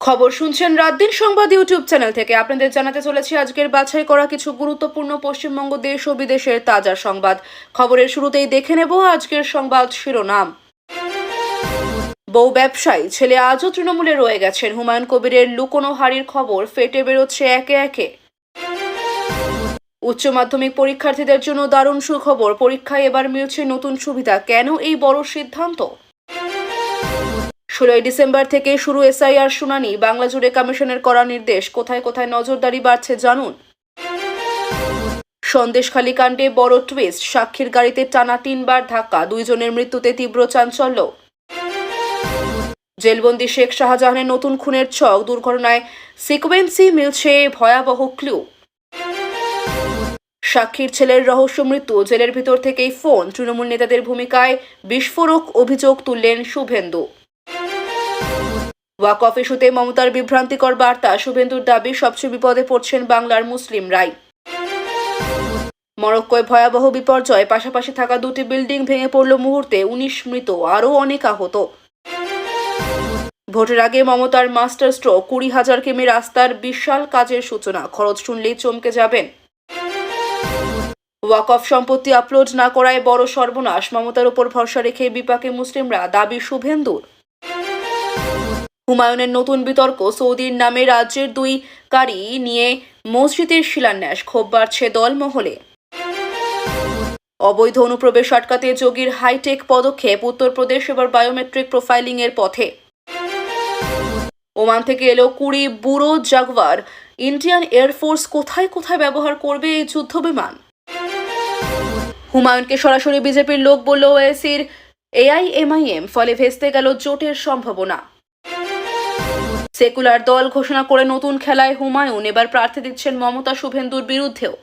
খবর শুনছেন রাত দিন সংবাদ ইউটিউব চ্যানেল থেকে। আপনাদের জানাতে চলেছি আজকের বাছাই করা কিছু গুরুত্বপূর্ণ পশ্চিমবঙ্গ, দেশ ও বিদেশের তাজা সংবাদ। খবরের শুরুতেই দেখে নেব আজকের সংবাদ শিরোনাম। বউ ব্যবসায়ী, ছেলে আজও তৃণমূলে রয়ে গেছেন। হুমায়ুন কবিরের লুকোনো হারির খবর ফেটে বেরোচ্ছে একে একে। উচ্চ মাধ্যমিক পরীক্ষার্থীদের জন্য দারুণ সুখবর। পরীক্ষায় এবার মিলছে নতুন সুবিধা। কেন এই বড় সিদ্ধান্ত? ষোলোই ডিসেম্বর থেকে শুরু এসআইআর শুনানি। বাংলা জুড়ে কমিশনের করা নির্দেশ। কোথায় কোথায় নজরদারি বাড়ছে জানুন। সন্দেশখালী কাণ্ডে বড় টুইস্ট সাক্ষীর গাড়িতে টানা তিনবার ধাক্কা। দুইজনের মৃত্যুতে তীব্র চাঞ্চল্য। জেলবন্দি শেখ শাহজাহানের নতুন খুনের ছক। দুর্ঘটনায় সিকোয়েন্সি মিলছে ভয়াবহ ক্লু। সাক্ষীর ছেলের রহস্য মৃত্যু। জেলের ভিতর থেকেই ফোন। তৃণমূল নেতাদের ভূমিকায় বিস্ফোরক অভিযোগ তুললেন শুভেন্দু। ওয়াক অফ ইস্যুতে মমতার বিভ্রান্তিকর বার্তা, শুভেন্দুর দাবি, সবচেয়ে বিপদে পড়ছেন বাংলার মুসলিম মুসলিমরাই মরক্কোয় ভয়াবহ বিপর্যয়, পাশাপাশি থাকা দুটি বিল্ডিং ভেঙে পড়ল মুহূর্তে, উনিশ মৃত, আরও অনেক আহত। ভোটের আগে মমতার মাস্টার স্ট্রোক, কুড়ি হাজার কিমি রাস্তার বিশাল কাজের সূচনা, খরচ শুনলেই চমকে যাবেন। ওয়াক অফ সম্পত্তি আপলোড না করায় বড় সর্বনাশ, মমতার উপর ভরসা রেখে বিপাকে মুসলিমরা, দাবি শুভেন্দুর। হুমায়ুনের নতুন বিতর্ক সৌদির নামে রাজ্যের দুই কারি নিয়ে মসজিদের শিলান্যাস, ক্ষোভ বাড়ছে দলমহলে। অবৈধ অনুপ্রবেশ আটকাতে যোগীর হাইটেক পদক্ষেপ, উত্তরপ্রদেশ এবার বায়োমেট্রিক প্রোফাইলিং এর পথে। ওমান থেকে এলো কুড়ি বুড়ো জাগওয়ার ইন্ডিয়ান এয়ারফোর্স কোথায় কোথায় ব্যবহার করবে এই যুদ্ধ বিমান হুমায়ুনকে সরাসরি বিজেপির লোক বলল, ওএসির এআইএমআইএম, ফলে ভেস্তে গেল জোটের সম্ভাবনা। সেকুলার দল ঘোষণা করে নতুন খেলায় হুমায়ুন, এবার প্রার্থী দিচ্ছেন মমতা শুভেন্দুর বিরুদ্ধেও।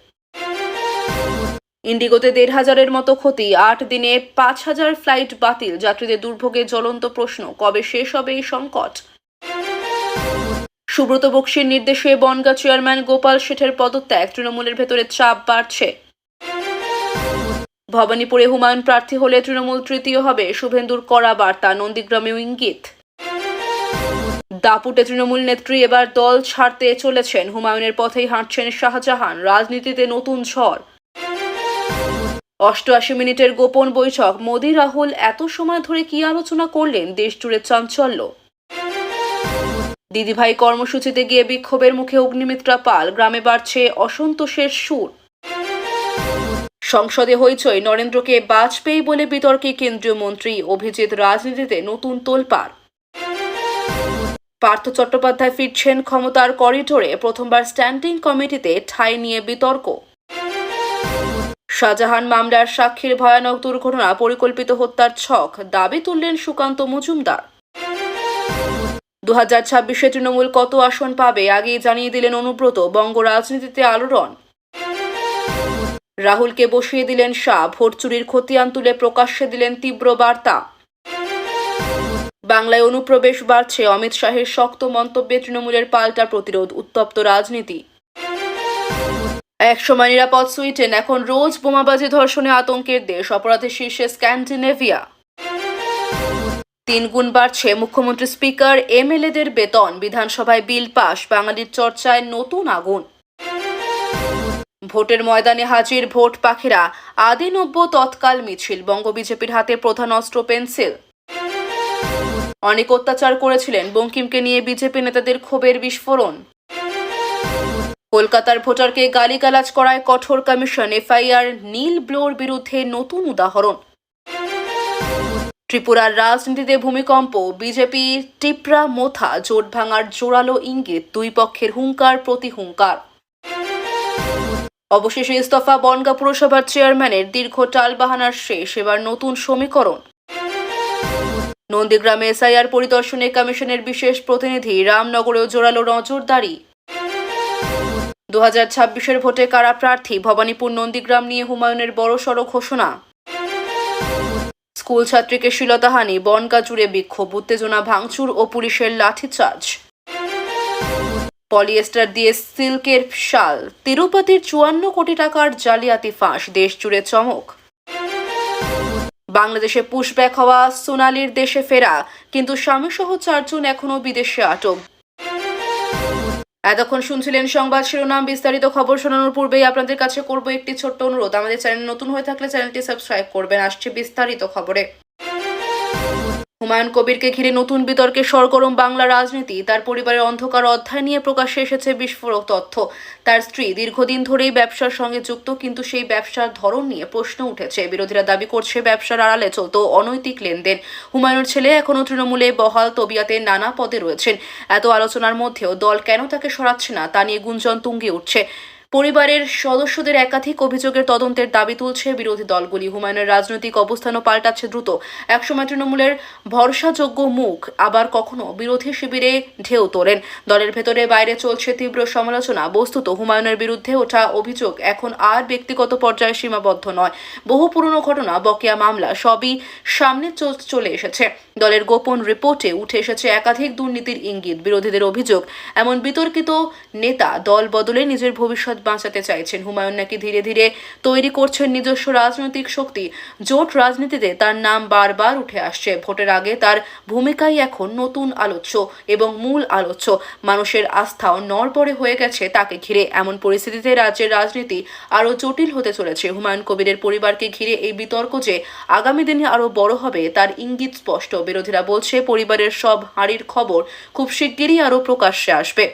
ইন্ডিগোতে দেড় হাজারের মতো ক্ষতি, আট দিনে পাঁচ হাজার ফ্লাইট বাতিল, যাত্রীদের দুর্ভোগে জ্বলন্ত প্রশ্ন, কবে শেষ হবে এই সংকট? সুব্রত বক্সির নির্দেশে বনগা চেয়ারম্যান গোপাল শেঠের পদত্যাগ, তৃণমূলের ভেতরে চাপ বাড়ছে। ভবানীপুরে হুমায়ুন প্রার্থী হলে তৃণমূল তৃতীয় হবে শুভেন্দুর কড়া বার্তা, নন্দীগ্রামেও ইঙ্গিত। দাপুটে তৃণমূল নেত্রী এবার দল ছাড়তে চলেছেন। হুমায়ুনের পথেই হাঁটছেন শাহজাহান। রাজনীতিতে নতুন ঝড়। অষ্টআশি মিনিটের গোপন বৈঠক। মোদি, রাহুল এত সময় ধরে কি আলোচনা করলেন? দেশ জুড়ে চাঞ্চল্য। দিদিভাই কর্মসূচিতে গিয়ে বিক্ষোভের মুখে অগ্নিমিত্রা পাল। গ্রামে বাড়ছে অসন্তোষের সুর। সংসদে হইচই। নরেন্দ্রকে বাজপেয়ী বলে বিতর্কে কেন্দ্রীয় মন্ত্রী অভিজিৎ রাজনীতিতে নতুন তোলপাড়। পার্থ চট্টোপাধ্যায় ফিরছেন ক্ষমতার করিডোরে, প্রথমবার স্ট্যান্ডিং কমিটিতে ঠাঁই নিয়ে বিতর্ক। শাহজাহান মামলার সাক্ষীর ভয়ানক দুর্ঘটনা, পরিকল্পিত হত্যার ছক, দাবি তুললেন সুকান্ত মজুমদার। দু হাজার ছাব্বিশে তৃণমূল কত আসন পাবে, আগেই জানিয়ে দিলেন অনুব্রত, বঙ্গ রাজনীতিতে আলোড়ন। রাহুলকে বসিয়ে দিলেন শাহ, ভোট চুরির খতিয়ান তুলে প্রকাশ্যে দিলেন তীব্র বার্তা। বাংলায় অনুপ্রবেশ বাড়ছে অমিত শাহের শক্ত মন্তব্যে তৃণমূলের পাল্টা প্রতিরোধ, উত্তপ্ত রাজনীতি। একসময় নিরাপদ সুইটেন, এখন রোজ বোমাবাজি ধর্ষণে আতঙ্কের দেশ, অপরাধের শীর্ষে স্ক্যান্ডিনেভিয়া। তিন গুণ বাড়ছে মুখ্যমন্ত্রী স্পিকার এমএলএদের বেতন, বিধানসভায় বিল পাশ বাঙালির চর্চায় নতুন আগুন। ভোটের ময়দানে হাজির ভোট পাখিরা আদি নব্য তৎকাল মিছিল, বঙ্গ বিজেপির হাতে প্রধান অস্ত্র, পেন্সিল। অনেক অত্যাচার করেছিলেন বঙ্কিমকে নিয়ে বিজেপি নেতাদের ক্ষোভের বিস্ফোরণ। কলকাতার ভোটারকে গালিগালাজ করায় কঠোর কমিশন এফআইআর নীল ব্লোর বিরুদ্ধে নতুন উদাহরণ। ত্রিপুরার রাজনীতিতে ভূমিকম্প, বিজেপি টিপরা মোথা, জোট ভাঙার জোরালো ইঙ্গিত, দুই পক্ষের হুঙ্কার প্রতি হুঙ্কার। অবশেষে ইস্তফা বনগা পুরসভার চেয়ারম্যানের দীর্ঘ টালবাহানার শেষ, এবার নতুন সমীকরণ। নন্দীগ্রামে এসআইআর পরিদর্শনে কমিশনের বিশেষ প্রতিনিধি রামনগরেও জোরালো নজরদারি। দু হাজার ছাব্বিশের ভোটে কারা প্রার্থী? ভবানীপুর, নন্দীগ্রাম নিয়ে হুমায়ুনের বড়সড় ঘোষণা। স্কুল ছাত্রীকে শ্লীলতাহানি বনগা জুড়ে বিক্ষোভ, উত্তেজনা ভাঙচুর ও পুলিশের লাঠিচার্জ। পলিয়েস্টার দিয়ে সিল্কের শাল, তিরুপতির চুয়ান্ন কোটি টাকার জালিয়াতি ফাঁস, দেশ জুড়ে চমক। বাংলাদেশে পুশব্যাক হওয়া সোনালির দেশে ফেরা, কিন্তু স্বামীসহ চারজন এখনও বিদেশে আটক। এতক্ষণ শুনছিলেন সংবাদ শিরোনাম, বিস্তারিত খবর শোনানোর পূর্বেই আপনাদের কাছে করব একটি ছোট্ট অনুরোধ। আমাদের চ্যানেল নতুন হয়ে থাকলে চ্যানেলটি সাবস্ক্রাইব করবেন। আসছে বিস্তারিত খবরে। হুমায়ুন কবিরকে ঘিরে নতুন বিতর্কে সরগরম বাংলা রাজনীতি, তার পরিবারের অন্ধকার অধ্যায় নিয়ে প্রকাশ্যে এসেছে বিস্ফোরক তথ্য। তার স্ত্রী দীর্ঘদিন ধরেই ব্যবসার সঙ্গে যুক্ত, কিন্তু সেই ব্যবসার ধরন নিয়ে প্রশ্ন উঠেছে। বিরোধীরা দাবি করছে, ব্যবসার আড়ালে চলত অনৈতিক লেনদেন। হুমায়ুনের ছেলে এখনও তৃণমূলে বহাল তবিয়াতে নানা পদে রয়েছেন। এত আলোচনার মধ্যেও দল কেন তাকে সরাচ্ছে না, তা নিয়ে গুঞ্জন তুঙ্গে উঠছে। পরিবারের সদস্যদের একাধিক অভিযোগের তদন্তের দাবি তুলছে বিরোধী দলগুলি। হুমায়ুনের রাজনৈতিক অবস্থানও পাল্টাচ্ছে দ্রুত। একসময় তৃণমূলের ভরসাযোগ্য মুখ আবার কখনো বিরোধী শিবিরে ঢেউ তোলেন। দলের ভেতরে বাইরে চলছে তীব্র সমালোচনা। বস্তুত, হুমায়ুনের বিরুদ্ধে ওঠা অভিযোগ এখন আর ব্যক্তিগত পর্যায়ে সীমাবদ্ধ নয়। বহু পুরনো ঘটনা, বকেয়া মামলা, সবই সামনে চলে এসেছে। দলের গোপন রিপোর্টে উঠে এসেছে একাধিক দুর্নীতির ইঙ্গিত, বিরোধীদের অভিযোগ। এমন বিতর্কিত নেতা দল বদলে নিজের ভবিষ্যৎ বাঁচাতে চাইছেন। হুমায়ুন নাকি ধীরে ধীরে তৈরি করছেন নিজস্ব রাজনৈতিক শক্তি। জোট রাজনীতিতে তার নাম বারবার উঠে আসছে। ভোটের আগে তার ভূমিকাই এখন নতুন আলোচ্য এবং মূল আলোচ্য। মানুষের আস্থাও নড়বড়ে হয়ে গেছে তাকে ঘিরে। এমন পরিস্থিতিতে রাজ্যের রাজনীতি আরও জটিল হতে চলেছে। হুমায়ুন কবিরের পরিবারকে ঘিরে এই বিতর্ক যে আগামী দিনে আরও বড় হবে, তার ইঙ্গিত স্পষ্ট। বিরোধীরা বলছে পরিবারের সব হাঁড়ির খবর খুব শিগগিরই আরও প্রকাশ্যে আসবে।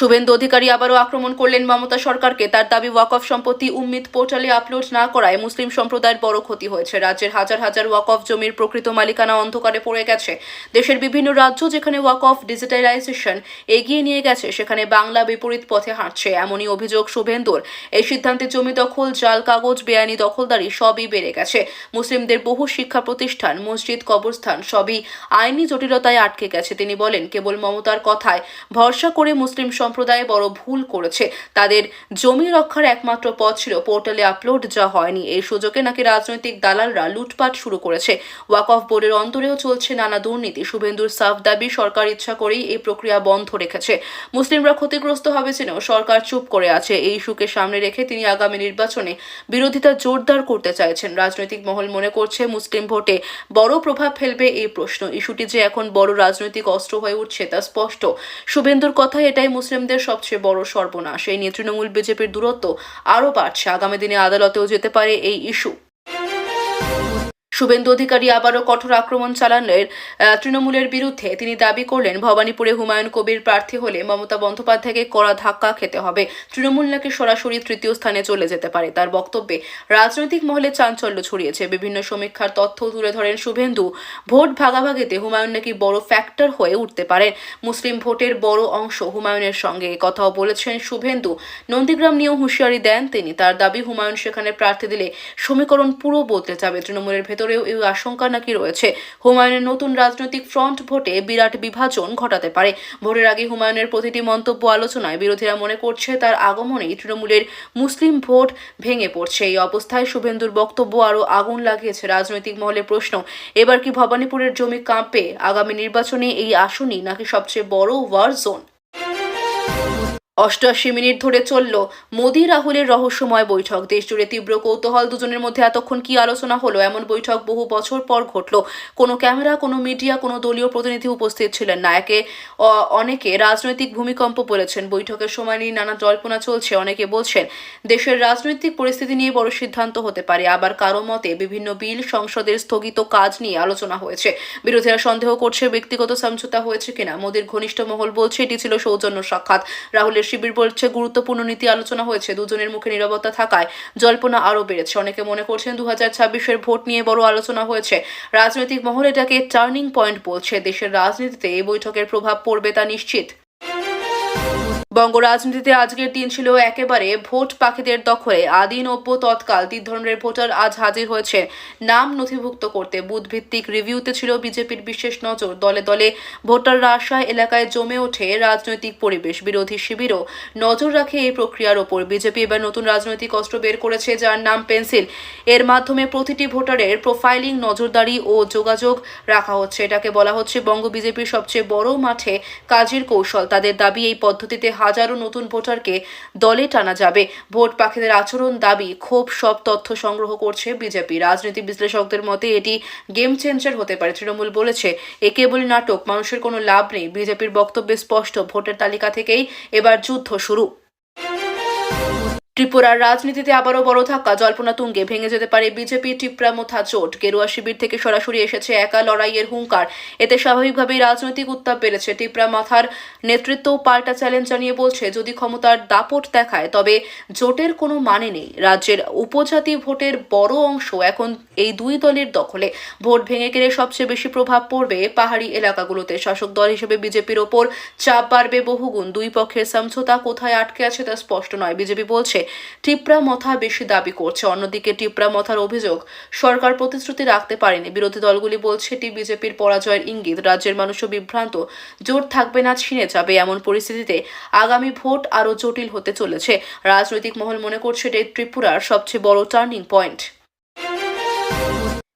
শুভেন্দু অধিকারী আবারও আক্রমণ করলেন মমতা সরকারকে। তার দাবি, ওয়াকফ সম্পত্তি উম্মিদ পোর্টালে আপলোড না করায় মুসলিম সম্প্রদায়ের বড় ক্ষতি হয়েছে। রাজ্যের হাজার হাজার ওয়াকফ জমির প্রকৃত মালিকানা অন্ধকারে পড়ে গেছে। দেশের বিভিন্ন রাজ্য যেখানে ওয়াকফ ডিজিটালাইজেশন এগিয়ে নিয়ে গেছে, সেখানে বাংলা বিপরীত পথে হাঁটছে। এমনই অভিযোগ শুভেন্দুর। এই সিদ্ধান্তে জমি দখল, জাল, কাগজ, বেআইনি দখলদারি সবই বেড়ে গেছে। মুসলিমদের বহু শিক্ষা প্রতিষ্ঠান, মসজিদ, কবরস্থান সবই আইনি জটিলতায় আটকে গেছে। তিনি বলেন, কেবল মমতার কথায় ভরসা করে মুসলিম সম্প্রদায় বড় ভুল করেছে। তাদের জমি রক্ষার একমাত্র পথ ছিল পোর্টালে আপলোড, যা হয়নি। এই সুযোগে নাকি রাজনৈতিক দালালরা লুটপাট শুরু করেছে। ওয়াকফ বোর্ডের অন্তরেও চলছে নানা দুর্নীতি। শুভেন্দুর সাফ দাবি, সরকার ইচ্ছা করেই এই প্রক্রিয়া বন্ধ রেখেছে। মুসলিমরা ক্ষতিগ্রস্ত হবে জেনেও সরকার চুপ করে আছে। এই ইস্যুকে সামনে রেখে তিনি আগামী নির্বাচনে বিরোধিতা জোরদার করতে চাইছেন। রাজনৈতিক মহল মনে করছে মুসলিম ভোটে বড় প্রভাব ফেলবে এই প্রশ্ন। ইস্যুটি যে এখন বড় রাজনৈতিক অস্ত্র হয়ে উঠছে তা স্পষ্ট। শুভেন্দুর কথা এটাই মুসলিমদের সবচেয়ে বড় সর্বনাশ। এই নিয়ে তৃণমূল বিজেপির দূরত্ব আরও বাড়ছে। আগামী দিনে আদালতেও যেতে পারে এই ইস্যু। শুভেন্দু অধিকারী আবারও কঠোর আক্রমণ চালানোর তৃণমূলের বিরুদ্ধে তিনি দাবি করলেন, ভবানীপুরে হুমায়ুন কবির প্রার্থী হলে মমতা বন্দ্যোপাধ্যায়কে কড়া ধাক্কা খেতে হবে। তৃণমূল নাকি সরাসরি তৃতীয় স্থানে চলে যেতে পারে? তার বক্তব্যে রাজনৈতিক মহলে চাঞ্চল্য ছড়িয়েছে। বিভিন্ন সমীক্ষার তথ্য তুলে ধরেন শুভেন্দু। ভোট ভাগাভাগিতে হুমায়ুন নাকি বড় ফ্যাক্টর হয়ে উঠতে পারেন মুসলিম ভোটের বড় অংশ হুমায়ুনের সঙ্গে। কথাও বলেছেন শুভেন্দু। নন্দীগ্রাম নিয়েও হুঁশিয়ারি দেন তিনি। তার দাবি, হুমায়ুন সেখানে প্রার্থী দিলে সমীকরণ পুরো বদলে যাবে। তৃণমূলের ভেতরেও এই আশঙ্কা নাকি রয়েছে। হুমায়ুনের নতুন রাজনৈতিক ফ্রন্ট ভোটে বিরাট বিভাজন ঘটাতে পারে। ভোটের আগে হুমায়ুনের প্রতিটি মন্তব্য আলোচনায় বিরোধীরা মনে করছে তার আগমনেই তৃণমূলের মুসলিম ভোট ভেঙে পড়ছে। এই অবস্থায় শুভেন্দুর বক্তব্য আরও আগুন লাগিয়েছে রাজনৈতিক মহলে প্রশ্ন, এবার কি ভবানীপুরের জমি কাঁপে? আগামী নির্বাচনে এই আসনই নাকি সবচেয়ে বড় ওয়ার জোন অষ্টআশি মিনিট ধরে চলল মোদি রাহুলের রহস্যময় বৈঠক। দেশজুড়ে তীব্র কৌতূহল দুজনের মধ্যে এতক্ষণ কি আলোচনা হলো? এমন বৈঠক বহু বছর পর ঘটল। কোনো ক্যামেরা, কোনো মিডিয়া, কোনো দলীয় প্রতিনিধি উপস্থিত ছিলেন না। একে অনেকে রাজনৈতিক ভূমিকম্প বলেছেন, বৈঠকের সময় নিয়ে নানা জল্পনা চলছে। অনেকে বলছেন, দেশের রাজনৈতিক পরিস্থিতি নিয়ে বড় সিদ্ধান্ত হতে পারে। আবার কারও মতে, বিভিন্ন বিল সংসদের স্থগিত কাজ নিয়ে আলোচনা হয়েছে। বিরোধীরা সন্দেহ করছে, ব্যক্তিগত সমঝোতা হয়েছে কিনা। মোদীর ঘনিষ্ঠ মহল বলছে, এটি ছিল সৌজন্য সাক্ষাৎ। রাহুলের শিবির বলছে, গুরুত্বপূর্ণ নীতি আলোচনা হয়েছে। দুজনের মুখে নিরবতা থাকায় জল্পনা আরও বেড়েছে। অনেকে মনে করছেন দু হাজার ভোট নিয়ে বড় আলোচনা হয়েছে। রাজনৈতিক মহল এটাকে টার্নিং পয়েন্ট বলছে। দেশের রাজনীতিতে এই বৈঠকের প্রভাব পড়বে তা নিশ্চিত। বঙ্গ রাজনীতিতে আজকের দিন ছিল একেবারে ভোট পাখিদের দখলে। আদি নব্য তৎকাল তিন ধরনের ভোটার আজ হাজির হয়েছে। নাম নথিভুক্ত করতে বুথ ভিত্তিক রিভিউতে ছিল বিজেপির বিশেষ নজর। দলে দলে ভোটাররা আশায় এলাকায় জমে ওঠে রাজনৈতিক পরিবেশ। বিরোধী শিবিরও নজর রাখে এই প্রক্রিয়ার ওপর। বিজেপি এবার নতুন রাজনৈতিক অস্ত্র বের করেছে, যার নাম পেন্সিল। এর মাধ্যমে প্রতিটি ভোটারের প্রোফাইলিং নজরদারি ও যোগাযোগ রাখা হচ্ছে। এটাকে বলা হচ্ছে বঙ্গ বিজেপির সবচেয়ে বড় মাঠে কাজের কৌশল। তাদের দাবি, এই পদ্ধতিতে হাজারো নতুন ভোটারকে দলে টানা যাবে। ভোট পাখিদের আচরণ, দাবি, ক্ষোভ, সব তথ্য সংগ্রহ করছে বিজেপি। রাজনীতি বিশ্লেষকদের মতে এটি গেম চেঞ্জার হতে পারে। তৃণমূল বলেছে, এ কেবল নাটক, মানুষের কোনো লাভ নেই। বিজেপির বক্তব্যে স্পষ্ট, ভোটের তালিকা থেকেই এবার যুদ্ধ শুরু। ত্রিপুরার রাজনীতিতে আবারও বড় ধাক্কা। জল্পনা তুঙ্গে ভেঙে যেতে পারে বিজেপি টিপ্রা মোথা জোট গেরুয়া শিবির থেকে সরাসরি এসেছে একা লড়াইয়ের হুঙ্কার। এতে স্বাভাবিকভাবেই রাজনৈতিক উত্তাপ বেড়েছে। টিপ্রা মাথার নেতৃত্ব পাল্টা চ্যালেঞ্জ জানিয়ে বলছে, যদি ক্ষমতার দাপট দেখায়, তবে জোটের কোনো মানে নেই। রাজ্যের উপজাতি ভোটের বড় অংশ এখন এই দুই দলের দখলে। ভোট ভেঙে গেলে সবচেয়ে বেশি প্রভাব পড়বে পাহাড়ি এলাকাগুলোতে। শাসক দল হিসেবে বিজেপির ওপর চাপ বাড়বে বহুগুণ। দুই পক্ষের সমঝোতা কোথায় আটকে আছে তা স্পষ্ট নয়। বিজেপি বলছে টিপ্রা মথা বেশি দাবি করছে। অন্যদিকে টিপরা মথার অভিযোগ, সরকার প্রতিশ্রুতি রাখতে পারেনি। বিরোধী দলগুলি বলছে, এটি বিজেপির পরাজয়ের ইঙ্গিত। রাজ্যের মানুষও বিভ্রান্ত, জোট থাকবে না, ছিঁড়ে যাবে এমন পরিস্থিতিতে আগামী ভোট আরও জটিল হতে চলেছে। রাজনৈতিক মহল মনে করছে, এটাই ত্রিপুরার সবচেয়ে বড় টার্নিং পয়েন্ট।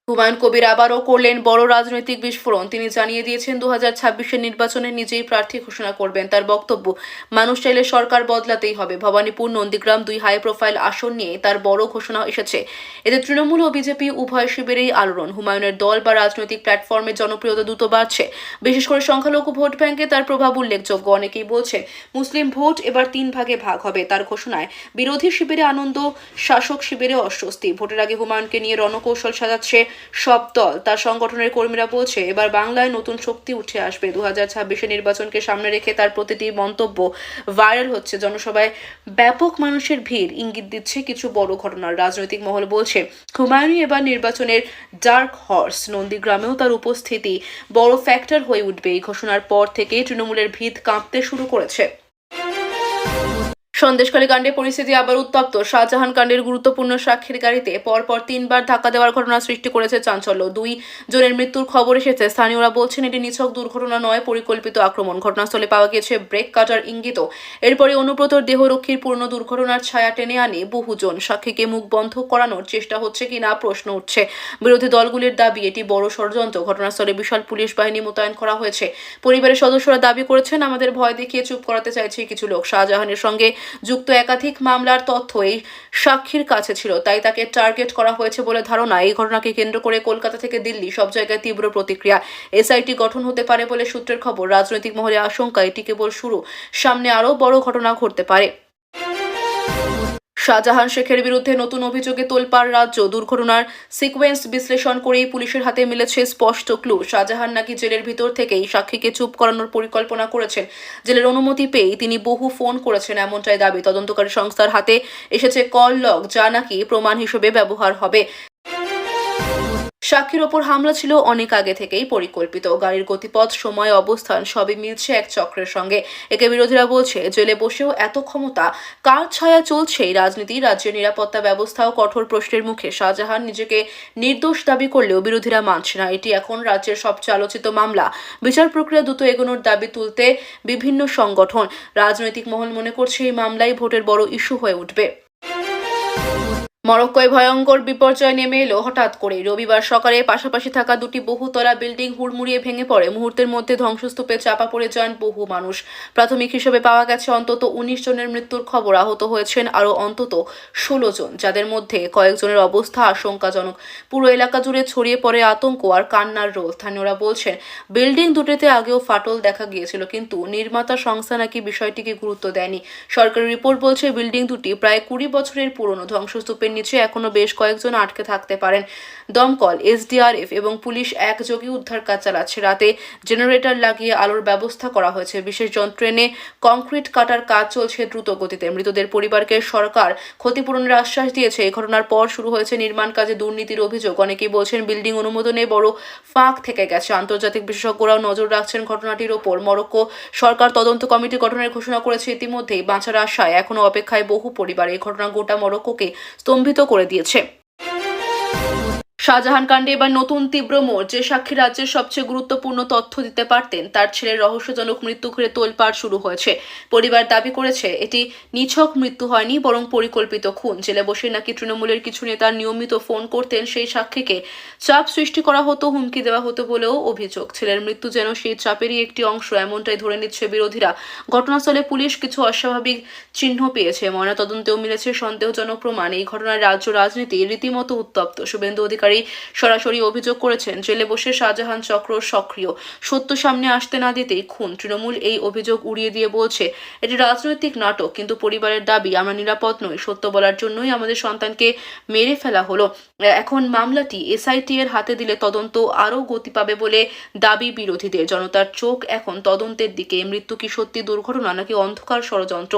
হুমায়ুন কবির আবারও করলেন বড় রাজনৈতিক বিস্ফোরণ। তিনি জানিয়ে দিয়েছেন দু হাজার ছাব্বিশের নির্বাচনে নিজেই প্রার্থী ঘোষণা করবেন। তার বক্তব্য, মানুষ চাইলে সরকার বদলাতেই হবে। ভবানীপুর, নন্দীগ্রাম দুই হাই প্রোফাইল আসন নিয়ে তার বড় ঘোষণা এসেছে। এতে তৃণমূল ও বিজেপি উভয় শিবিরেই আলোড়ন। হুমায়ুনের দল বা রাজনৈতিক প্ল্যাটফর্মে জনপ্রিয়তা দ্রুত বাড়ছে। বিশেষ করে সংখ্যালঘু ভোট ব্যাংকে তার প্রভাব উল্লেখযোগ্য। অনেকেই বলছেন, মুসলিম ভোট এবার তিন ভাগে ভাগ হবে। তার ঘোষণায়, বিরোধী শিবিরে আনন্দ, শাসক শিবিরে অস্বস্তি। ভোটের আগে হুমায়ুনকে নিয়ে রণকৌশল সাজাচ্ছে সব দল, তার সংগঠনের কর্মীরা বলছে, এবার বাংলায় নতুন শক্তি উঠে আসবে। দু হাজার ছাব্বিশে নির্বাচনকে সামনে রেখে তার প্রতিটি মন্তব্য ভাইরাল হচ্ছে। জনসভায় ব্যাপক মানুষের ভিড়। ইঙ্গিত দিচ্ছে কিছু বড় ঘটনার। রাজনৈতিক মহল বলছে, হুমায়ুনই এবার নির্বাচনের ডার্ক হর্স নন্দীগ্রামেও তার উপস্থিতি বড় ফ্যাক্টর হয়ে উঠবে। এই ঘোষণার পর থেকে তৃণমূলের ভিত কাঁপতে শুরু করেছে। সন্দেশখালী কাণ্ডে পরিস্থিতি আবার উত্তপ্ত। শাহজাহান কাণ্ডের গুরুত্বপূর্ণ সাক্ষীর গাড়িতে পরপর তিনবার ধাক্কা দেওয়ার ঘটনা সৃষ্টি করেছে চাঞ্চল্য। দুই জনের মৃত্যুর খবর এসেছে। স্থানীয়রা বলছেন, এটি নিছক দুর্ঘটনা নয়, পরিকল্পিত আক্রমণ। ঘটনাস্থলে পাওয়া গিয়েছে ব্রেক কাটার ইঙ্গিত। এরপরে অনুব্রতর দেহরক্ষীর পূর্ণ দুর্ঘটনার ছায়া টেনে আনে বহুজন। সাক্ষীকে মুখ বন্ধ করানোর চেষ্টা হচ্ছে কিনা প্রশ্ন উঠছে। বিরোধী দলগুলির দাবি, এটি বড় ষড়যন্ত্র। ঘটনাস্থলে বিশাল পুলিশ বাহিনী মোতায়েন করা হয়েছে। পরিবারের সদস্যরা দাবি করেছেন, আমাদের ভয় দেখিয়ে চুপ করাতে চাইছে কিছু লোক। শাহজাহানের সঙ্গে যুক্ত একাধিক মামলার তথ্য এই সাক্ষীর কাছে ছিল। তাই তাকে টার্গেট করা হয়েছে বলে ধারণা। এই ঘটনাকে কেন্দ্র করে কলকাতা থেকে দিল্লি সব জায়গায় তীব্র প্রতিক্রিয়া। এসআইটি গঠন হতে পারে বলে সূত্রের খবর। রাজনৈতিক মহলে আশঙ্কা, এটি কেবল শুরু। সামনে আরও বড় ঘটনা ঘটতে পারে। শাহজাহান শেখের বিরুদ্ধে নতুন অভিযোগে তোলপাড় রাজ্য দুর্ঘটনার সিকোয়েন্স বিশ্লেষণ করেই পুলিশের হাতে মিলেছে স্পষ্ট ক্লু। শাহজাহান নাকি জেলের ভিতর থেকেই সাক্ষীকে চুপ করানোর পরিকল্পনা করেছেন। জেলের অনুমতি পেয়ে তিনি বহু ফোন করেছেন এমনটাই দাবি। তদন্তকারী সংস্থার হাতে এসেছে কল লগ, যা নাকি প্রমাণ হিসেবে ব্যবহার হবে। সাক্ষীর ওপর হামলা ছিল অনেক আগে থেকেই পরিকল্পিত। গাড়ির গতিপথ, সময়, অবস্থান সবই মিলছে এক চক্রের সঙ্গে। একে বিরোধীরা বলছে, জেলে বসেও এত ক্ষমতা, কার ছায়া চলছে রাজনীতি? রাজ্যের নিরাপত্তা ব্যবস্থাও কঠোর প্রশ্নের মুখে। শাহজাহান নিজেকে নির্দোষ দাবি করলেও বিরোধীরা মানছে না। এটি এখন রাজ্যের সবচেয়ে আলোচিত মামলা। বিচার প্রক্রিয়া দ্রুত এগোনোর দাবি তুলতে বিভিন্ন সংগঠন। রাজনৈতিক মহল মনে করছে এই মামলায় ভোটের বড় ইস্যু হয়ে উঠবে। মরক্কোয় ভয়ঙ্কর বিপর্যয় নেমে এলো হঠাৎ করে রবিবার সকালে পাশাপাশি থাকা দুটি বহুতলা বিল্ডিং হুড়মুড়িয়ে ভেঙে পড়ে। মুহূর্তের মধ্যে ধ্বংসস্তূপে চাপা পড়ে যান বহু মানুষ। প্রাথমিক হিসেবে পাওয়া গেছে অন্তত উনিশ জনের মৃত্যুর খবর। আহত হয়েছেন আরও অন্তত ষোলো জন, যাদের মধ্যে কয়েকজনের অবস্থা আশঙ্কাজনক। পুরো এলাকা জুড়ে ছড়িয়ে পড়ে আতঙ্ক আর কান্নার রোল। স্থানীয়রা বলছেন, বিল্ডিং দুটিতে আগেও ফাটল দেখা গিয়েছিল, কিন্তু নির্মাতা সংস্থা নাকি বিষয়টিকে গুরুত্ব দেয়নি। সরকারি রিপোর্ট বলছে, বিল্ডিং দুটি প্রায় কুড়ি বছরের পুরনো। ধ্বংসস্তূপের নিচে এখনও বেশ কয়েকজন আটকে থাকতে পারেন। দমকল, এসডিআরএফ এবং পুলিশ একযোগে উদ্ধার কাজ চালাচ্ছে। রাতে জেনারেটর লাগিয়ে আলোর ব্যবস্থা করা হয়েছে। বিশেষ যন্ত্র এনে কংক্রিট কাটার কাজ চলছে দ্রুত গতিতে। মৃতদের পরিবারকে সরকার ক্ষতিপূরণের আশ্বাস দিয়েছে। এই ঘটনার পর শুরু হয়েছে নির্মাণ কাজে দুর্নীতির অভিযোগ। অনেকেই বলছেন, বিল্ডিং অনুমোদনে বড় ফাঁক থেকে গেছে। আন্তর্জাতিক বিশেষজ্ঞরাও নজর রাখছেন ঘটনাটির ওপর। মরক্কো সরকার তদন্ত কমিটি গঠনের ঘোষণা করেছে ইতিমধ্যেই। বাঁচার আশায় এখনও অপেক্ষায় বহু পরিবার। এই ঘটনা গোটা মরক্কোকে স্তম্ভিত করে দিয়েছে। শাহজাহান কাণ্ডে এবার নতুন তীব্র মোড়। যে সাক্ষী রাজ্যের সবচেয়ে গুরুত্বপূর্ণ তথ্য দিতে পারতেন, তার ছেলের রহস্যজনক মৃত্যু ঘিরে তোলপাড় শুরু হয়েছে। পরিবার দাবি করেছে, এটি নিছক মৃত্যু হয়নি, বরং পরিকল্পিত খুন। জেলে বসে নাকি তৃণমূলের কিছু নেতার নিয়মিত ফোন করতেন সেই সাক্ষীকে, চাপ সৃষ্টি করা হতো, হুমকি দেওয়া হতো বলেও অভিযোগ। ছেলের মৃত্যু যেন সেই চাপেরই একটি অংশ, এমনটাই ধরে নিচ্ছে বিরোধীরা। ঘটনাস্থলে পুলিশ কিছু অস্বাভাবিক চিহ্ন পেয়েছে। ময়নাতদন্তেও মিলেছে সন্দেহজনক প্রমাণ। এই ঘটনায় রাজ্য রাজনীতি রীতিমতো উত্তপ্ত। শুভেন্দু অধিকারী সরাসরি অভিযোগ করেছেন, জেলে বসে শাহজাহান চক্র সক্রিয়। সত্য সামনে আসতে না দিতেই খুন। তৃণমূল এই অভিযোগ উড়িয়ে দিয়ে বলছে, এটি রাজনৈতিক নাটক, কিন্তু পরিবারের দাবি, আমরা নিরাপদ নই। সত্য বলার জন্যই আমাদের সন্তানকে মেরে ফেলা হলো। এখন মামলাটি এসআইটি এর হাতে দিলে তদন্ত আরও গতি পাবে বলে দাবি বিরোধীদের। জনতার চোখ এখন তদন্তের দিকে। মৃত্যু কি সত্যি দুর্ঘটনা নাকি অন্ধকার ষড়যন্ত্র?